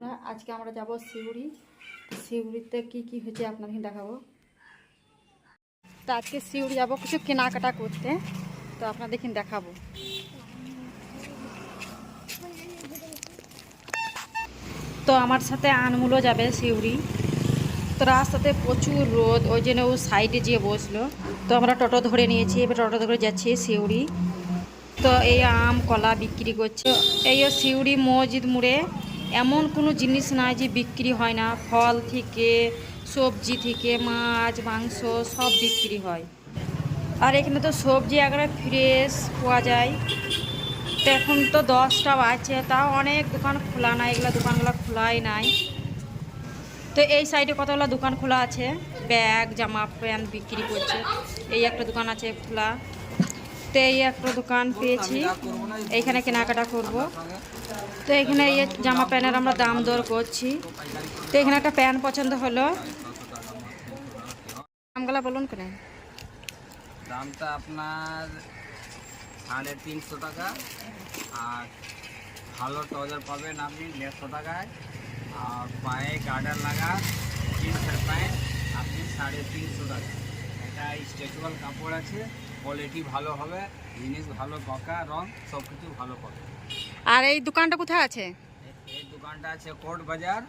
আজকে আমরা যাব শিউড়ি। শিউড়িতে কি কি হয়েছে আপনাদের দেখাবো। তো আজকে শিউড়ি যাব কিছু কেনাকাটা করতে। তো আপনাদের দেখাবো। তো আমার সাথে আনমুলও যাবে শিউড়ি। তো রাস্তাতে প্রচুর রোদ, ওই জন্য ও সাইডে যেয়ে বসল। তো আমরা টোটো ধরে নিয়েছি, এবার টোটো ধরে যাচ্ছি শিউড়ি। তো এই আম, কলা বিক্রি করছে। এই ও শিউড়ি মসজিদ মুড়ে এমন কোনো জিনিস নাই যে বিক্রি হয় না। ফল থেকে, সবজি থেকে, মাছ, মাংস সব বিক্রি হয়। আর এখানে তো সবজি একবারে ফ্রেশ পাওয়া যায়। তো এখন তো দশটা বাজছে, তাও অনেক দোকান খোলা নাই, এগুলো দোকানগুলো খোলাই নাই। তো এই সাইডে কতগুলো দোকান খোলা আছে? ব্যাগ, জামা প্যান্ট বিক্রি করছে। এই একটা দোকান আছে খোলা। তো এই একটা দোকান পেয়েছি। এইখানে কেনাকাটা করব। তো এখানে এই জামা প্যান্টের আমরা দাম দর করছি। তো এখানে একটা প্যান্ট পছন্দ হলো। দামগুলো বলুন কেন? দামটা আপনার সাড়ে তিনশো টাকা, আর ভালো ট্রাউজার পাবেন আপনি দেড়শো টাকায়। আর পায়ে গার্ডার লাগা জিন্সের প্যান্ট আপনি সাড়ে তিনশো টাকা। এটা স্ট্রেচেবল কাপড় আছে কোয়ালিটি ভালো হবে, জিনিস ভালো, পকা রং সব কিছু ভালো পাবে আর এই দোকানটা কোথায় আছে? এই দোকানটা আছে কোর্ট বাজার।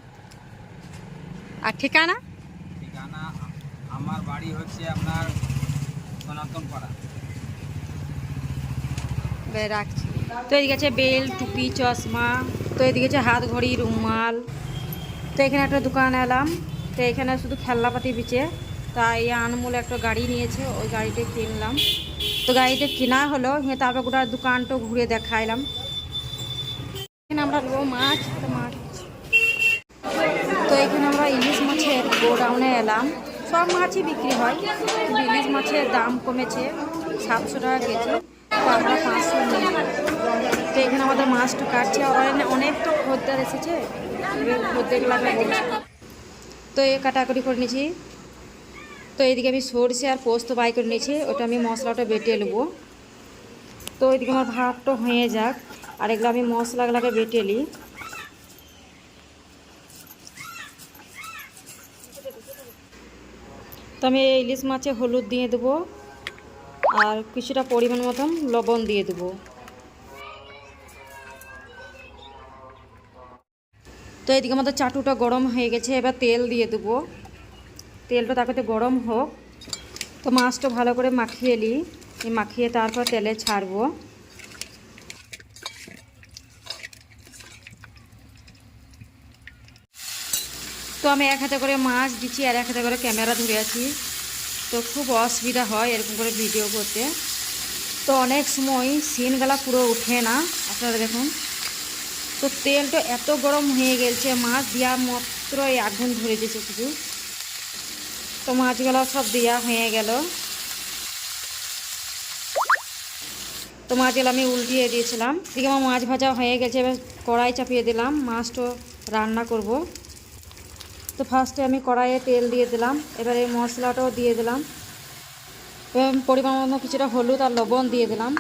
আর ঠিকানা? ঠিকানা আমার বাড়ি হচ্ছে আপনার সনাতন পাড়া। রাখছি। তো এদিকে আছে বেল টুপি চশমা তো এদিকে আছে হাত ঘড়ি রুমাল। তো এখানে একটা দোকান এলাম। তো এখানে শুধু খেলনাপাতি বিচে। তাই আনমূল একটা গাড়ি নিয়েছে ওই গাড়িটা কিনলাম। তো গাড়িটা কেনা হলো তারপর গোটা দোকানটা ঘুরে দেখাইলাম। এখানে আমরা নেব মাছ তো মাছ। তো এখানে আমরা ইলিশ মাছের গোডাউনে এলাম। সব মাছই বিক্রি হয়। ইলিশ মাছের দাম কমেছে সাতশো টাকা কেজি, তো আমরা পাঁচশো নিই। তো এখানে আমাদের মাছটা কাটছে। অনেক তো খদ্দের এসেছে। খদ্দেরগুলোকে বলছি তো এ কাটাকুটি করে নিয়েছি। তো এইদিকে আমি সরষে আর পোস্ত বাই করে নিয়েছি। ওটা আমি মশলাটা বেটে নেব। তো ওইদিকে আমার ভাতটা হয়ে যাক। আর এগুলো আমি মশলাগুলোকে বেটে নিই। তো আমি এই ইলিশ মাছে হলুদ দিয়ে দেবো আর কিছুটা পরিমাণ মতন লবণ দিয়ে দেবো। তো এদিকে আমাদের চাটুটা গরম হয়ে গেছে, এবার তেল দিয়ে দেবো। তেলটা তাকে গরম হোক। তো মাছটা ভালো করে মাখিয়ে নিই, মাখিয়ে তারপর তেলে ছাড়বো। তো আমি এক হাতে করে মাছ দিচ্ছি আর এক হাতে করে ক্যামেরা ধরে আছি। তো খুব অসুবিধা হয় এরকম করে ভিডিও করতে। তো অনেক সময় সিনগুলা পুরো ওঠে না, আপনারা দেখুন। তো তেলটা এত গরম হয়ে গেছে, মাছ দেওয়া মাত্র এই আগুন ধরে দিয়েছে কিছু তো মাছগুলো সব দেওয়া হয়ে গেল। তো মাছগুলো আমি উল্টিয়ে দিয়েছিলাম। দিকে আমার মাছ ভাজা হয়ে গেছে, এবার কড়াই চাপিয়ে দিলাম। মাছটা রান্না করব। তো ফার্স্টে আমি কড়াইয়ে তেল দিয়ে দিলাম, এবারে মশলাটাও দিয়ে দিলাম। পরিমাণ মতো কিছুটা হলুদ আর লবণ দিয়ে দিলাম।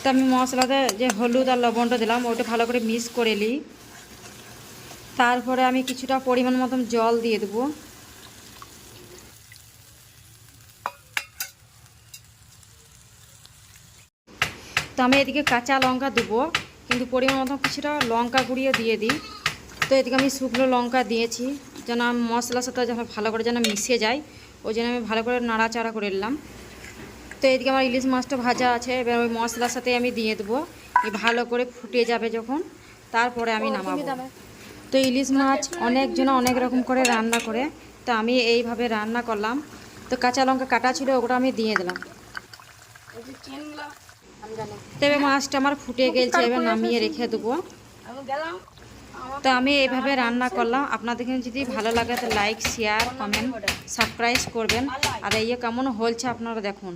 তো আমি মশলাতে যে হলুদ আর লবণটা দিলাম, ওটা ভালো করে মিক্স করে নিই। তারপরে আমি কিছুটা পরিমাণ মতন জল দিয়ে দেবো। তো আমি এদিকে কাঁচা লঙ্কা দেবো, কিন্তু পরিমাণ মতন কিছুটা লঙ্কা গুঁড়িয়ে দিয়ে দিই। তো এদিকে আমি শুকনো লঙ্কা দিয়েছি যেন মশলার সাথে যেন ভালো করে যেন মিশে যায়। ওই জন্য আমি ভালো করে নাড়াচাড়া করে নিলাম। তো এদিকে আমার ইলিশ মাছটা ভাজা আছে এবার ওই মশলার সাথে আমি দিয়ে দেবো। ভালো করে ফুটে যাবে যখন তারপরে আমি নামাবো। তো ইলিশ মাছ অনেকজন অনেক রকম করে রান্না করে তো আমি এইভাবে রান্না করলাম। তো কাঁচা লঙ্কা কাটা ছিল ওগুলো আমি দিয়ে দিলাম। তবে মাছটা আমার ফুটে গেছে এবার নামিয়ে রেখে দেবো। তো আমি এইভাবে রান্না করলাম। আপনাদের যদি ভালো লাগে, তো লাইক শেয়ার কমেন্ট সাবস্ক্রাইব করবেন। আর এই কেমন হলছে আপনারা দেখুন।